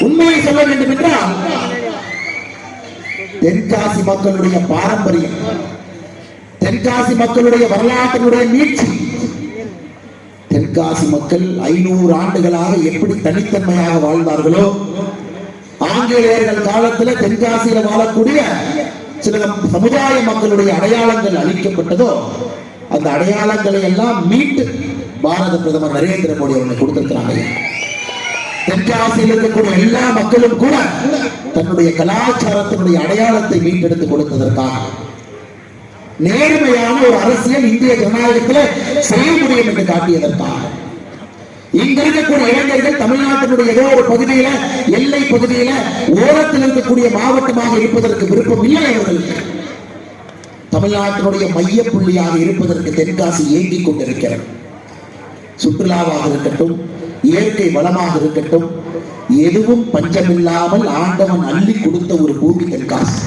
உண்மையை சொல்ல வேண்டும் என்றால் தென்காசி மக்களுடைய பாரம்பரியம் தென்காசி மக்களுடைய வரலாற்றினுடைய நீட்சி. தென்காசி மக்கள் ஐநூறு ஆண்டுகளாக எப்படி தனித்தன்மையாக வாழ்ந்தார்களோ ஆங்கிலேயர்கள் காலத்துல தென்காசியில் வாழக்கூடிய சில சமுதாய மக்களுடைய அடையாளங்கள் அளிக்கப்பட்டதோ அந்த அடையாளங்களை எல்லாம் மீட்டு பாரத பிரதமர் நரேந்திர மோடி அவர்கள் கொடுத்திருக்கிறாங்க. தென்காசியில் இருக்கக்கூடிய எல்லா மக்களும் கூட தன்னுடைய கலாச்சாரத்தினுடைய அடையாளத்தை மீட்டெடுத்து கொடுத்ததற்காக நேர்மையான ஒரு அரசியல் இந்திய ஜனநாயகத்தில் செய்ய முடியும் என்று காட்டியதற்காக. இங்க இருக்கக்கூடிய இளைஞர்கள் தமிழ்நாட்டினுடைய ஏதோ ஒரு பகுதியில எல்லை பகுதியில ஓரத்தில் இருக்கக்கூடிய மாவட்டமாக இருப்பதற்கு விருப்பம் இல்லை அவர்களுக்கு தமிழ்நாட்டினுடைய மைய புள்ளியாக இருப்பதற்கு தென்காசி ஏங்கிக் கொண்டிருக்கிறது. சுற்றுலாவாக இருக்கட்டும் இயற்கை வளமாக இருக்கட்டும் எதுவும் பஞ்சமில்லாமல் ஆண்டவன் அள்ளி கொடுத்த ஒரு பூமி தென்காசி